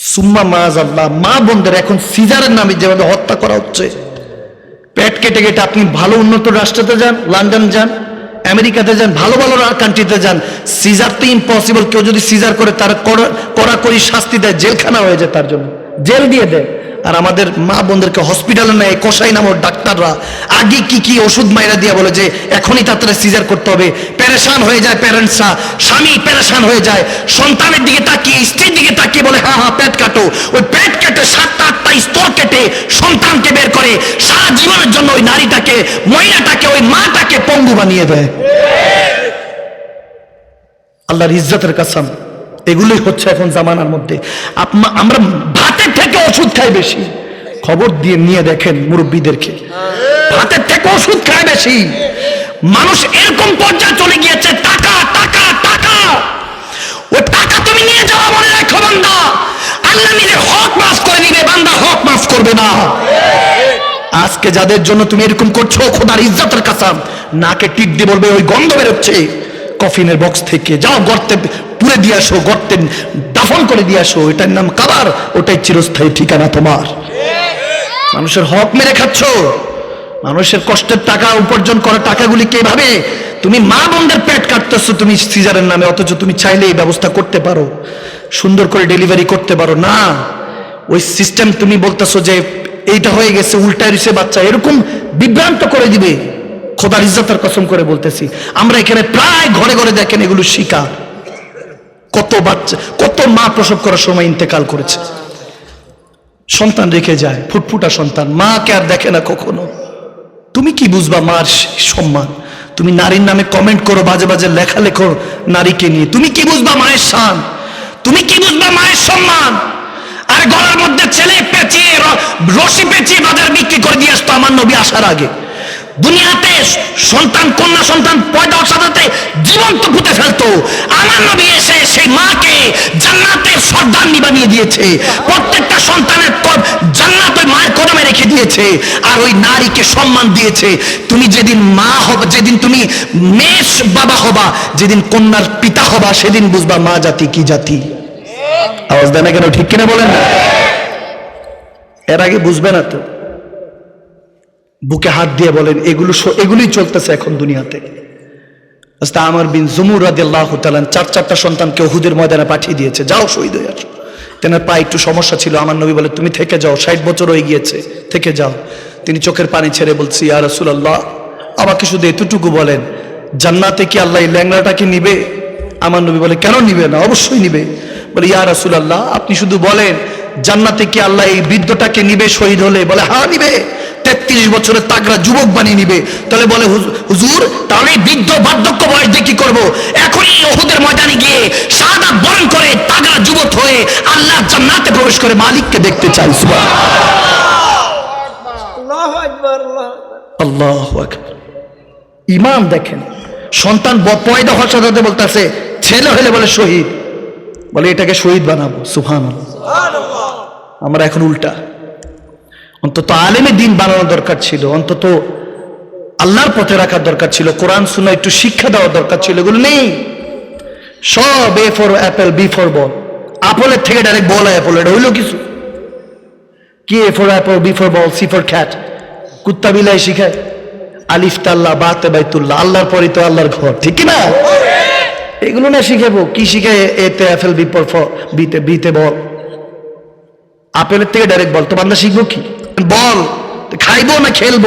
সুম্মা মাজ আল্লাহ মা বোনদের এখন সিজারের নামে যেভাবে হত্যা করা হচ্ছে। পেট কেটে কেটে আপনি ভালো উন্নত রাষ্ট্রতে যান, লন্ডন যান, আমেরিকাতে যান, ভালো ভালো কান্ট্রিতে যান, সিজার তো ইম্পসিবল কেউ যদি সিজার করে, তার কড়া- কড়াকড়ি শাস্তি দেয়, জেলখানা হয়ে যায় তার জন্য। জেল দিয়ে দেয়। আর আমাদের মা বোনদেরকে হসপিটালে নেয় কষাই নামক ডাক্তাররা। আগে কি কি ওষুধ মাইরা দিয়ে বলে যে, এখনই তাড়াতাড়ি সিজার করতে হবে। প্যারেশান হয়ে যায় প্যারেন্টসরা স্বামী প্যারেশান হয়ে যায়। সন্তানের দিকে তাকিয়ে, স্ত্রীর দিকে তাকিয়ে বলে হ্যাঁ হ্যাঁ ওই পেট কেটে, সাতটা আটটা স্তর কেটে সন্তানকে বের করে সারা জীবনের জন্য ওই নারীটাকে, মহিলাটাকে, ওই মাটাকে পঙ্গু বানিয়ে দেয়। আল্লাহর ইজ্জতের কাসাম, এগুলোই হচ্ছে এখন জামানার মধ্যে। আমরা ভাতের থেকে ওষুধ খাই বেশি। খবর দিয়ে নিয়ে দেখেন মুরব্বীদেরকে। ভাতের থেকে ওষুধ খায় বেশি। মানুষ এরকম পর্যায়ে চলে গিয়েছে, টাকা টাকা আজকে যাদের জন্য তুমি এরকম করছ, খোদার ইজ্জতের কাসাম নাকে টিক দিয়ে বলবে, ওই গন্ধ বেরোচ্ছে। কফিনের বক্স থেকে যাও, গর্তে পুড়ে দিয়ে আসো, গর্তে দাফন করে দিয়ে আসো। এটার নাম কাবার, ওটাই চিরস্থায়ী ঠিকানা তোমার। মানুষের হক মেরে খাচ্ছ। মানুষের কষ্টের টাকা উপার্জন করা টাকাগুলি কীভাবে তুমি মা বোনদের পেট কাটতেছো, তুমি সিজারের নামে, অথচ তুমি চাইলে এই ব্যবস্থা করতে পারো। সুন্দর করে ডেলিভারি করতে পারো। না, ওই সিস্টেম তুমি বলতেছো যে এইটা হয়ে গেছে উল্টায় রয়েছে বাচ্চা। এরকম বিভ্রান্ত করে দিবে। খোদার ইজ্জতের কসম করে বলতেছি। আমরা এখানে প্রায় ঘরে ঘরে দেখেন এগুলো শিকার। কত বাচ্চা, কত মা প্রসব করার সময় ইন্তেকাল করেছে। সন্তান রেখে যায়, ফুটফুটা সন্তান। মাকে আর দেখে না কখনো। তুমি কি বুঝবা মার সম্মান? তুমি নারীর নামে কমেন্ট করো, বাজে বাজে লেখা লেখো নারীকে নিয়ে। তুমি কি বুঝবা মায়ের শান? তুমি কি বুঝবা মায়ের সম্মান? আর গলার মধ্যে ছেলে পেঁচিয়ে রশি পেঁচিয়ে বাজার বিক্রি করে দিয়ে আসতো আমার নবী আসার আগে। দুনিয়াতে সন্তান, কন্যা সন্তান পয়দা সাথে জীবন্ত পুঁতে ফেলতো। আমার নবী এসে সেই মাকে জান্নাতের সর্দান্নি বানিয়ে দিয়েছে। প্রত্যেকটা সন্তানের জান্নাত ওই মায়ের কদমে রেখে দিয়েছে। আর ওই নারীকে সম্মান দিয়েছে। তুমি যেদিন মা হবা, যেদিন তুমি মেষ বাবা হবা, যেদিন কন্যার পিতা হবা, সেদিন বুঝবা মা জাতি কি জাতি। আওয়াজ দেয় না কেন, ঠিক কিনা বলেন? না এর আগে বুঝবে না তো। বুকে হাত দিয়ে বলেন, এগুলো এগুলোই চলতেছে এখন দুনিয়াতে। আমার বিন জুমুর রাদিয়াল্লাহু তাআলা চার চারটা সন্তানকে ওহুদের ময়দানে পাঠিয়ে দিয়েছে। যাও, শহীদ হয়ে আসো। তেনার পায়ে একটু সমস্যা ছিল। আমার নবী বলে, তুমি থেকে যাও, ষাট বছর হয়ে গিয়েছে, থেকে যাও। তিনি চোখের পানি ছেড়ে বলছি, ইয়া রাসূলুল্লাহ, আমাকে শুধু এতটুকু বলেন, জান্নাতে কি আল্লাহ এই ল্যাংড়াটাকে নিবে? আমার নবী বলে, কেন নিবে না? অবশ্যই নিবে। বলে, ইয়া রসুল রাসূলুল্লাহ, আপনি শুধু বলেন জান্নাতে কি আল্লাহ এই বৃদ্ধটাকে নিবে শহীদ হলে? বলে হ্যাঁ নিবে। তেত্রিশ বছরের তাগড়া যুবক বানিয়ে নিবে। তাহলে বলে হুজুর তাহলে বৃদ্ধ বার্ধক্য বয়স দিয়ে কি করব? এখনই ওহুদের ময়দানে গিয়ে সাদা বরণ করে তাগড়া যুবক হয়ে আল্লাহ জান্নাতে প্রবেশ করে মালিককে দেখতে চাই আল্লাহু আল্লাহু আল্লাহ ইমান দেখেন সন্তান পয়দা হওয়ার সাথে বলতেছে ছেলে হলে বলে শহীদ। বলে এটাকে শহীদ বানাবো। সুফান আমরা এখন উল্টা। অন্তত আলেমে দিন বানানো দরকার ছিল অন্তত আল্লাহর পথে রাখার দরকার ছিল কোরআন শুনে একটু শিক্ষা দেওয়ার দরকার ছিল এগুলো নেই। সব A for apple B for ball আপলের থেকে ডাইরেক্ট বল অ্যাপল এটা হইল কিছু। কি A for apple B for ball C for cat কুত্তা বিলাই শিখায়। আলিফ তাল্লাহ বাতে বাইতুল্লাহ। আল্লাহর পরই তো আল্লাহর ঘর ঠিক কি না এগুলো না শিখাবো। কি শিখায় এতে অ্যাপেল বি ফর বিতে বিতে বল আপেলের থেকে ডাইরেক্ট বল। তো বান্দা শিখব কি? বল খাইবো না খেলব?